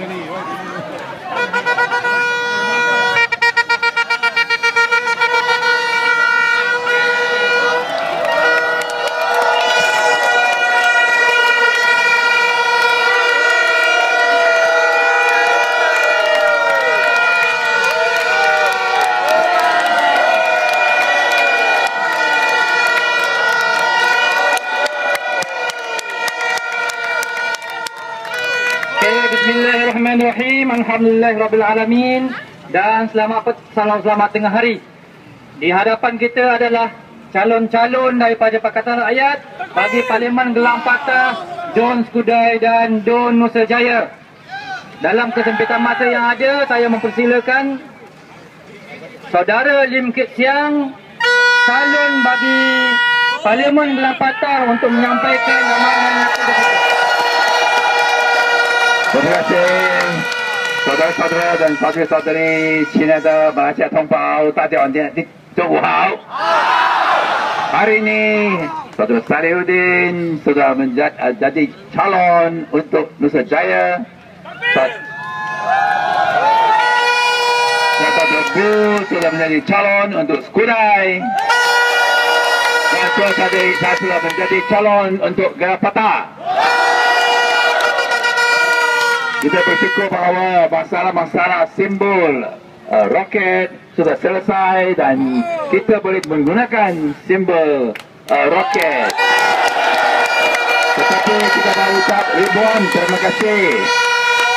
underneath. Alhamdulillah Rabbil Alamin dan selamat salam selamat tengah hari. Di hadapan kita adalah calon-calon daripada Pakatan Rakyat bagi Parlimen Gelang Patah, Don Skudai dan Don Nusa Jaya. Dalam kesempitan masa yang ada, saya mempersilakan Saudara Lim Kit Siang, calon bagi Parlimen Gelang Patah untuk menyampaikan amanah Terima kasih saudara-saudara dan saudari-saudari Cina de Malaysia Tongpau, Tajam di Johor. Hari ini saudara Sariuddin sudah menjadi calon untuk Nusa Jaya. Saudara Bu sudah menjadi calon untuk Skudai. Dan saya sudah menjadi calon untuk Gerapata. Kita bersyukur bahawa masalah-masalah simbol uh, roket sudah selesai dan kita boleh menggunakan simbol uh, roket. Tetapi kita mahu ucap ribuan terima kasih.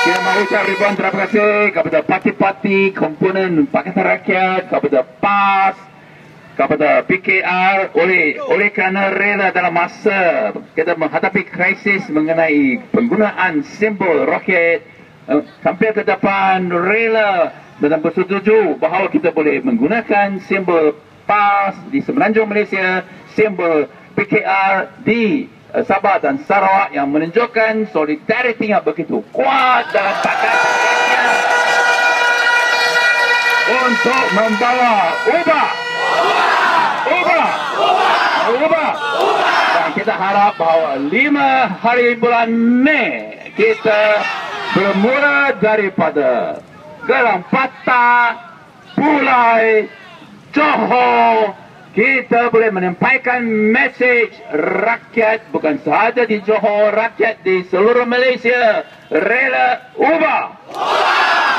Kita mahu ucap ribuan terima kasih kepada parti-parti komponen Pakatan Rakyat, kepada PAS, kepada PKR oleh oleh kerana rela dalam masa kita menghadapi krisis mengenai penggunaan simbol roket sampai ke depan rela dan bersetuju bahawa kita boleh menggunakan simbol PAS di semenanjung Malaysia, simbol PKR di uh, Sabah dan Sarawak yang menunjukkan solidariti yang begitu kuat dalam pakatan untuk membawa ubah ubah dan kita harap bahawa lima hari bulan Mei kita bermula daripada Gelang Patah Pulai Johor kita boleh menyampaikan mesej rakyat bukan sahaja di Johor rakyat di seluruh Malaysia. Rela ubah. Ubah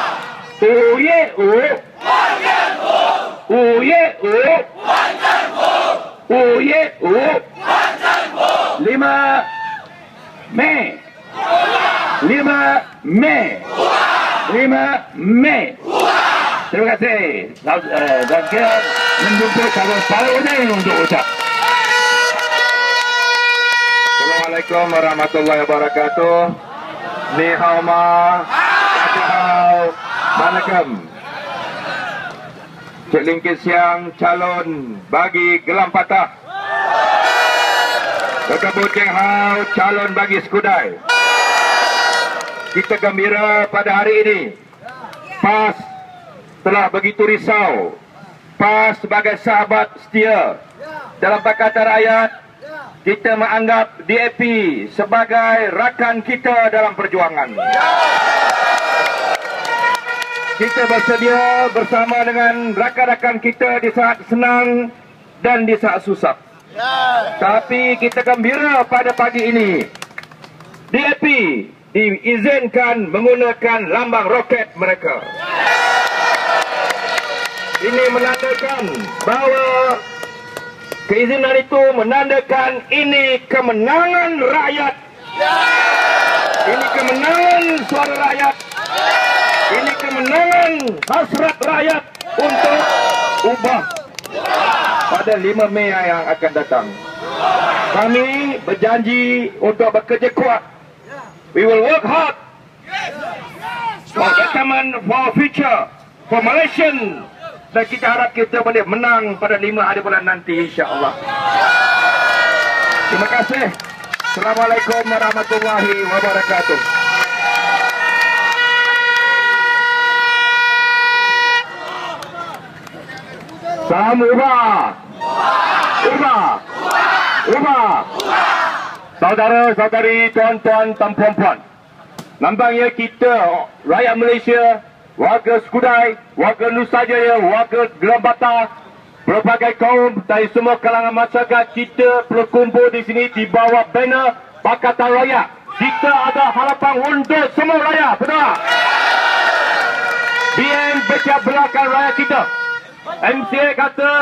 uye u uye u uye u lima Mei lima Mei lima Mei terima kasih dan kita menjumpai kalau separuhnya untuk ucap Assalamualaikum warahmatullahi wabarakatuh Ni hao ma hao Manakam Cik Lingkit Siang calon bagi Gelam Patah. Kekabut Keng Hau calon bagi Skudai. Kita gembira pada hari ini. PAS telah begitu risau. PAS sebagai sahabat setia dalam Pakatan Rakyat. Kita menganggap DAP sebagai rakan kita dalam perjuangan. Kita bersedia bersama dengan rakan-rakan kita di saat senang dan di saat susah. Tapi kita gembira pada pagi ini. DAP diizinkan menggunakan lambang roket mereka. Ini menandakan bahawa keizinan itu menandakan ini kemenangan rakyat. Ini kemenangan suara rakyat. Ini kemenangan hasrat rakyat untuk ubah pada 5 Mei yang akan datang. Kami berjanji untuk bekerja kuat. We will work hard for betterment for future for Malaysian dan kita harap kita boleh menang pada 5 hari bulan nanti insya-Allah. Terima kasih. Assalamualaikum warahmatullahi wabarakatuh. Salam ubah. Ubah. Ubah. Saudara-saudari, tuan-tuan dan puan-puan. Nampaknya kita, rakyat Malaysia, warga Skudai, warga Nusa Jaya, warga Gelambata, berbagai kaum dari semua kalangan masyarakat, kita berkumpul di sini di bawah banner Pakatan Rakyat. Kita ada harapan untuk semua rakyat, betul? BN pecah belakang rakyat kita. MCA kata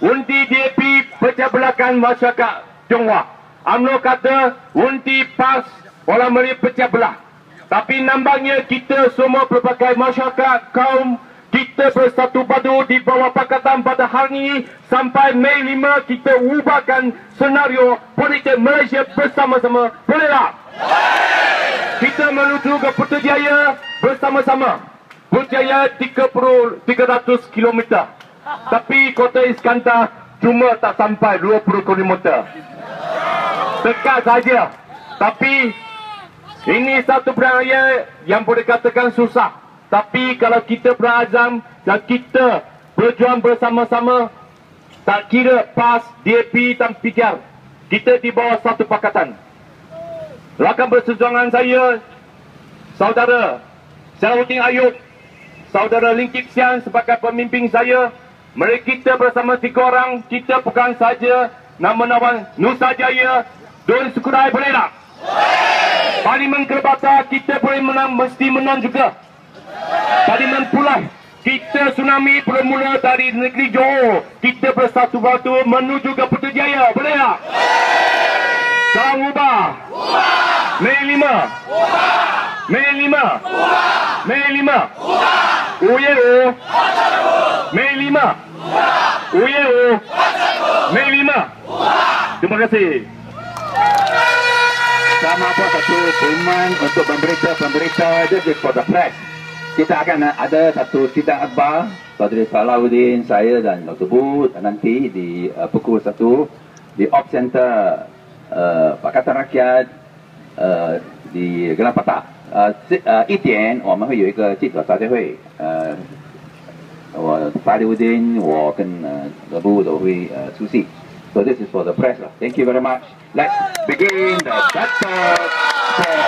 unti DAP pecah belakang masyarakat Jonghua. UMNO kata unti PAS orang meri pecah belah. Tapi nampaknya kita semua pelbagai masyarakat kaum kita bersatu padu di bawah Pakatan pada hari ini sampai Mei 5 kita ubahkan senario politik Malaysia bersama-sama. Boleh tak? Kita menuju ke Putrajaya bersama-sama. Putrajaya 30 300 km. Tapi kota Iskandar cuma tak sampai 20 km. Dekat saja. Tapi ini satu perayaan yang boleh katakan susah. Tapi kalau kita berazam dan kita berjuang bersama-sama, tak kira PAS, DAP dan PIKR, kita di bawah satu pakatan. Rakan bersejuangan saya, saudara Salahuddin Ayub, saudara Lingkip Sian sebagai pemimpin saya, mereka kita bersama tiga orang, kita bukan saja nama-nama Nusa Jaya, Dun Sukurai boleh Parlimen Kerbata kita boleh menang, mesti menang juga. Parlimen Pulau kita tsunami bermula dari negeri Johor. Kita bersatu batu menuju ke Putrajaya. Boleh tak? Sekarang ubah. Mei 5. Mei 5. Mei 5. Uye o. Mei 5. Uye o. Mei 5. Terima kasih Sama apa satu pengumuman untuk pemberita-pemberita just for the press. Kita akan ada satu sidang akhbar Saudari Salahuddin, saya dan Dr. Bu nanti di uh, pukul 1 di Op Center uh, Pakatan Rakyat uh, di Gelang Patah. Uh, 呃，一点我们会有一个记者招待会，呃，我法律丁，我跟呃德布都会呃出席。 So this is for the press. Thank you very much. Let's begin the battle for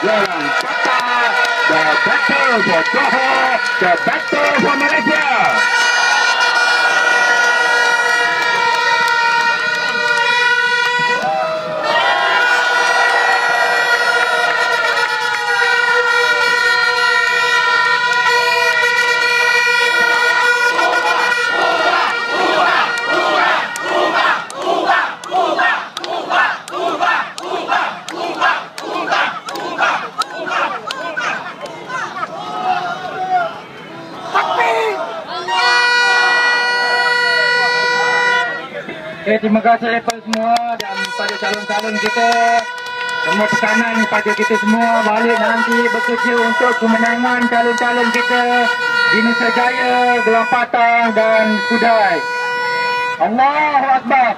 Jalan Patah, the battle for Johor, the battle for Malaysia. Terima kasih kepada semua dan pada calon-calon kita. Semua tekanan pada kita semua balik nanti bekerja untuk kemenangan calon-calon kita di Nusa Jaya, Gelang Patah dan Kudai. Allahu Akbar.